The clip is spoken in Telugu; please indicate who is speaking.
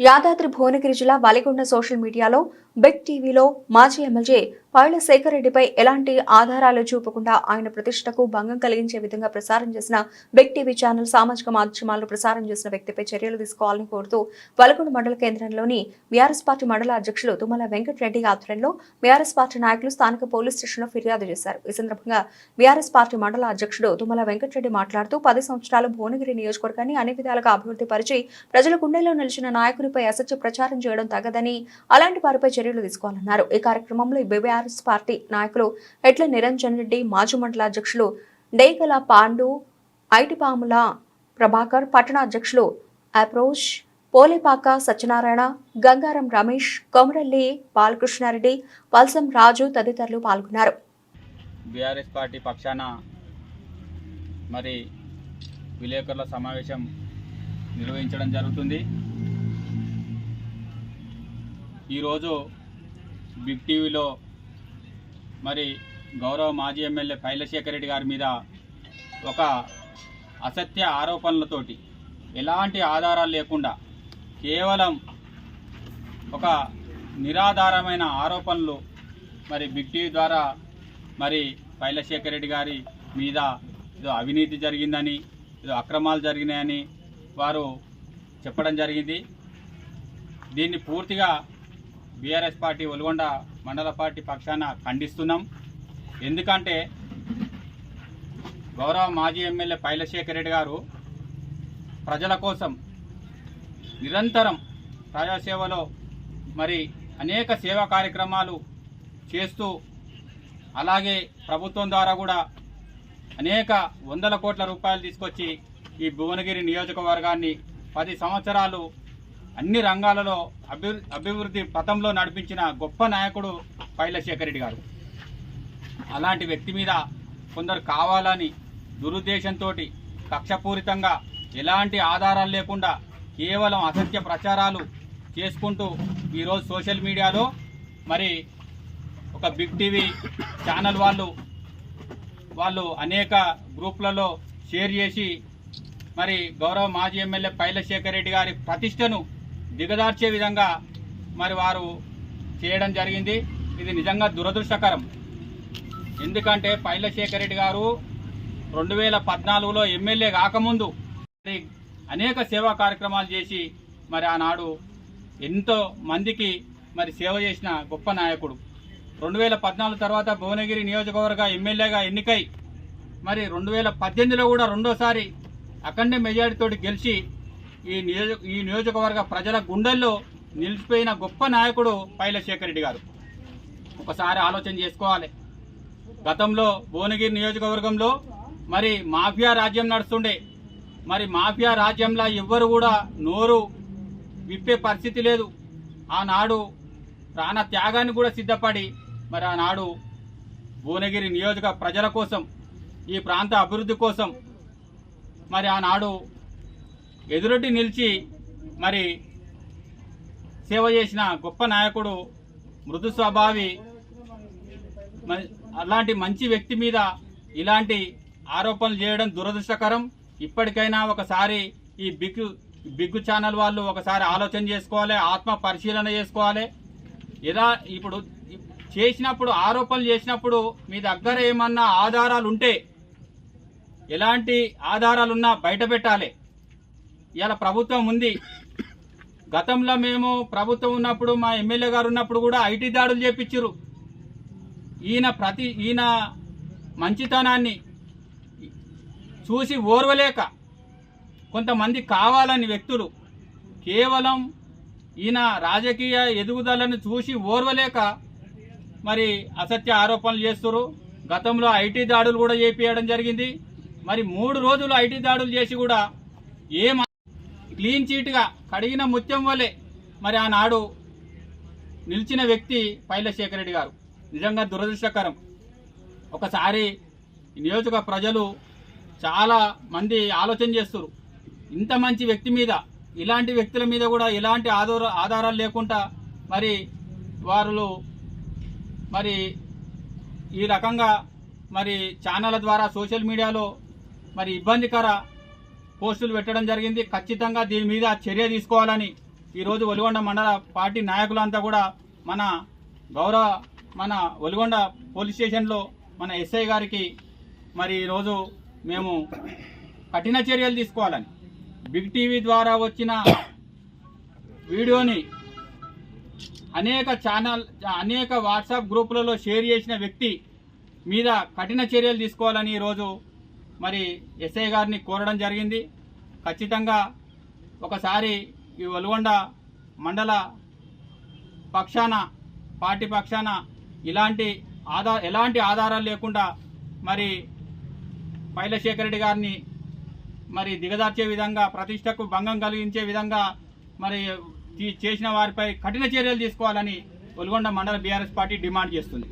Speaker 1: యాదాద్రి భువనగిరి జిల్లా వలిగొండ సోషల్ మీడియాలో బిగ్ టీవీలో మాజీ ఎమ్మెల్యే పైల శేఖర్ రెడ్డిపై ఎలాంటి ఆధారాలు చూపకుండా ఆయన ప్రతిష్టకు భంగం కలిగించే విధంగా ప్రసారం చేసిన బిగ్ టీవీ ఛానల్ సామాజిక మాధ్యమాల్లో ప్రసారం చేసిన వ్యక్తిపై చర్యలు తీసుకోవాలని కోరుతూ వలగొండ మండల కేంద్రంలోని బీఆర్ఎస్ పార్టీ మండల అధ్యక్షులు తుమ్మల వెంకటరెడ్డి ఆధ్వర్యంలో బీఆర్ఎస్ పార్టీ నాయకులు స్థానిక పోలీస్ స్టేషన్లో ఫిర్యాదు చేశారు. ఈ సందర్భంగా బీఆర్ఎస్ పార్టీ మండల అధ్యక్షుడు తుమ్మల వెంకటరెడ్డి మాట్లాడుతూ పది సంవత్సరాలు భువనగిరి నియోజకవర్గాన్ని అన్ని విధాలుగా అభివృద్ధి పరిచి ప్రజల గుండెల్లో నిలిచిన నాయకునిపై అసత్య ప్రచారం చేయడం తగదని అలాంటి వారిపై చర్యలు తీసుకోవాలన్నారు. ఈ కార్యక్రమంలో బీబీఆర్ఎస్ పార్టీ నాయకులు ఎట్ల నిరంజన్ రెడ్డి మాజీ మండల అధ్యక్షులు డేగల పాండు ఐటిపాముల ప్రభాకర్ పట్టణ అధ్యక్షులు అప్రోచ్ పోలేపాక సత్యనారాయణ గంగారం రమేష్ కొమరల్లి బాలకృష్ణారెడ్డి పల్సం రాజు తదితరులు పాల్గొన్నారు.
Speaker 2: బీఆర్ఎస్ పార్టీ పక్షాన మరి విలేకరుల సమావేశం నిర్వహించడం జరుగుతుంది. ఈరోజు బిగ్ టీవీలో మరి గౌరవ మాజీ ఎమ్మెల్యే పైలశేఖర్ రెడ్డి గారి మీద ఒక అసత్య ఆరోపణలతోటి ఎలాంటి ఆధారాలు లేకుండా కేవలం ఒక నిరాధారమైన ఆరోపణలు మరి బిగ్ టీవీ ద్వారా మరి పైలశేఖర్ రెడ్డి గారి మీద ఏదో అవినీతి జరిగిందని ఏదో అక్రమాలు జరిగినాయని వారు చెప్పడం జరిగింది. దీన్ని పూర్తిగా బీఆర్ఎస్ పార్టీ ఒల్గొండ మండల పార్టీ పక్షాన ఖండిస్తున్నాం. ఎందుకంటే గౌరవ మాజీ ఎమ్మెల్యే పైలశేఖర్ రెడ్డి గారు ప్రజల కోసం నిరంతరం ప్రజాసేవలో మరి అనేక సేవా కార్యక్రమాలు చేస్తూ అలాగే ప్రభుత్వం ద్వారా కూడా అనేక వందల కోట్ల రూపాయలు తీసుకొచ్చి ఈ భువనగిరి నియోజకవర్గాన్ని పది సంవత్సరాలు అన్ని రంగాలలో అభివృద్ధి పథంలో నడిపించిన గొప్ప నాయకుడు పైలశేఖర్ రెడ్డి గారు. అలాంటి వ్యక్తి మీద కొందరు కావాలని దురుద్దేశంతో కక్షపూరితంగా ఎలాంటి ఆధారాలు లేకుండా కేవలం అసత్య ప్రచారాలు చేసుకుంటూ ఈరోజు సోషల్ మీడియాలో మరి ఒక బిగ్ టీవీ ఛానల్ వాళ్ళు వాళ్ళు అనేక గ్రూప్లలో షేర్ చేసి మరి గౌరవ మాజీ ఎమ్మెల్యే పైలశేఖర్ రెడ్డి గారి ప్రతిష్టను దిగదార్చే విధంగా మరి వారు చేయడం జరిగింది. ఇది నిజంగా దురదృష్టకరం. ఎందుకంటే పైలశేఖర్ రెడ్డి గారు రెండు వేల పద్నాలుగులో ఎమ్మెల్యే కాకముందు మరి అనేక సేవా కార్యక్రమాలు చేసి మరి ఆనాడు ఎంతో మందికి మరి సేవ చేసిన గొప్ప నాయకుడు. రెండు వేల పద్నాలుగు తర్వాత భువనగిరి నియోజకవర్గ ఎమ్మెల్యేగా ఎన్నికై మరి రెండు వేల పద్దెనిమిదిలో కూడా రెండోసారి అఖండ మెజారిటీతో గెలిచి ఈ నియోజక ఈ నియోజకవర్గ ప్రజల గుండెల్లో నిలిచిపోయిన గొప్ప నాయకుడు పైలశేఖర్ రెడ్డి గారు. ఒకసారి ఆలోచన చేసుకోవాలి. గతంలో భువనగిరి నియోజకవర్గంలో మరి మాఫియా రాజ్యం నడుస్తుండే. మరి మాఫియా రాజ్యంలో ఎవ్వరు కూడా నోరు విప్పే పరిస్థితి లేదు. ఆనాడు ప్రాణ త్యాగాన్ని కూడా సిద్ధపడి మరి ఆనాడు భువనగిరి నియోజక ప్రజల కోసం ఈ ప్రాంత అభివృద్ధి కోసం మరి ఆనాడు ఎదురొడ్డి నిలిచి మరి సేవ చేసిన గొప్ప నాయకుడు మృదు స్వభావి మ- అలాంటి మంచి వ్యక్తి మీద ఇలాంటి ఆరోపణలు చేయడం దురదృష్టకరం. ఇప్పటికైనా ఒకసారి ఈ బిగ్ బిగ్ ఛానల్ వాళ్ళు ఒకసారి ఆలోచన చేసుకోవాలి ఆత్మ పరిశీలన చేసుకోవాలి. ఇలా ఇప్పుడు చేసినప్పుడు ఆరోపణలు చేసినప్పుడు మీ దగ్గర ఏమన్నా ఆధారాలు ఉంటే ఎలాంటి ఆధారాలున్నా బయట పెట్టాలి. ఇలా ప్రభుత్వం ఉంది. గతంలో మేము ప్రభుత్వం ఉన్నప్పుడు మా ఎమ్మెల్యే గారు ఉన్నప్పుడు కూడా ఐటీ దాడులు చేపించారు ఈయన ప్రతి ఈయన మంచితనాన్ని చూసి ఓర్వలేక కొంతమంది కావాలని వ్యక్తులు కేవలం ఈయన రాజకీయ ఎదుగుదలను చూసి ఓర్వలేక మరి అసత్య ఆరోపణలు చేస్తారు గతంలో ఐటీ దాడులు కూడా చేపించడం జరిగింది. మరి మూడు రోజులు ఐటీ దాడులు చేసి కూడా ఏం క్లీన్ చీట్గా కడిగిన ముత్యం వలె మరి ఆనాడు నిలిచిన వ్యక్తి పైలశేఖర్ రెడ్డి గారు. నిజంగా దురదృష్టకరం. ఒకసారి నియోజక ప్రజలు చాలా మంది ఆలోచన చేస్తారు ఇంత మంచి వ్యక్తి మీద ఇలాంటి వ్యక్తుల మీద కూడా ఎలాంటి ఆధార ఆధారాలు లేకుండా మరి వారు మరి ఈ రకంగా మరి ఛానళ్ళ ద్వారా సోషల్ మీడియాలో మరి ఇబ్బందికర పోస్టులు పెట్టడం జరిగింది. ఖచ్చితంగా దీని మీద చర్య తీసుకోవాలని ఈరోజు ఒలిగొండ మండల పార్టీ నాయకులంతా కూడా మన గౌరవ మన ఒలిగొండ పోలీస్ స్టేషన్లో మన ఎస్ఐ గారికి మరి ఈరోజు మేము కఠిన చర్యలు తీసుకోవాలని బిగ్ టీవీ ద్వారా వచ్చిన వీడియోని అనేక ఛానల్ అనేక వాట్సాప్ గ్రూపులలో షేర్ చేసిన వ్యక్తి మీద కఠిన చర్యలు తీసుకోవాలని ఈరోజు మరి ఎస్ఐ గారిని కోరడం జరిగింది. ఖచ్చితంగా ఒకసారి ఈ ఒలుగొండ మండల పక్షాన పార్టీ పక్షాన ఇలాంటి ఆధార ఎలాంటి ఆధారాలు లేకుండా మరి పైలశేఖర్ రెడ్డి గారిని మరి దిగదార్చే విధంగా ప్రతిష్టకు భంగం కలిగించే విధంగా మరి చేసిన వారిపై కఠిన చర్యలు తీసుకోవాలని ఒల్గొండ మండల బీఆర్ఎస్ పార్టీ డిమాండ్ చేస్తుంది.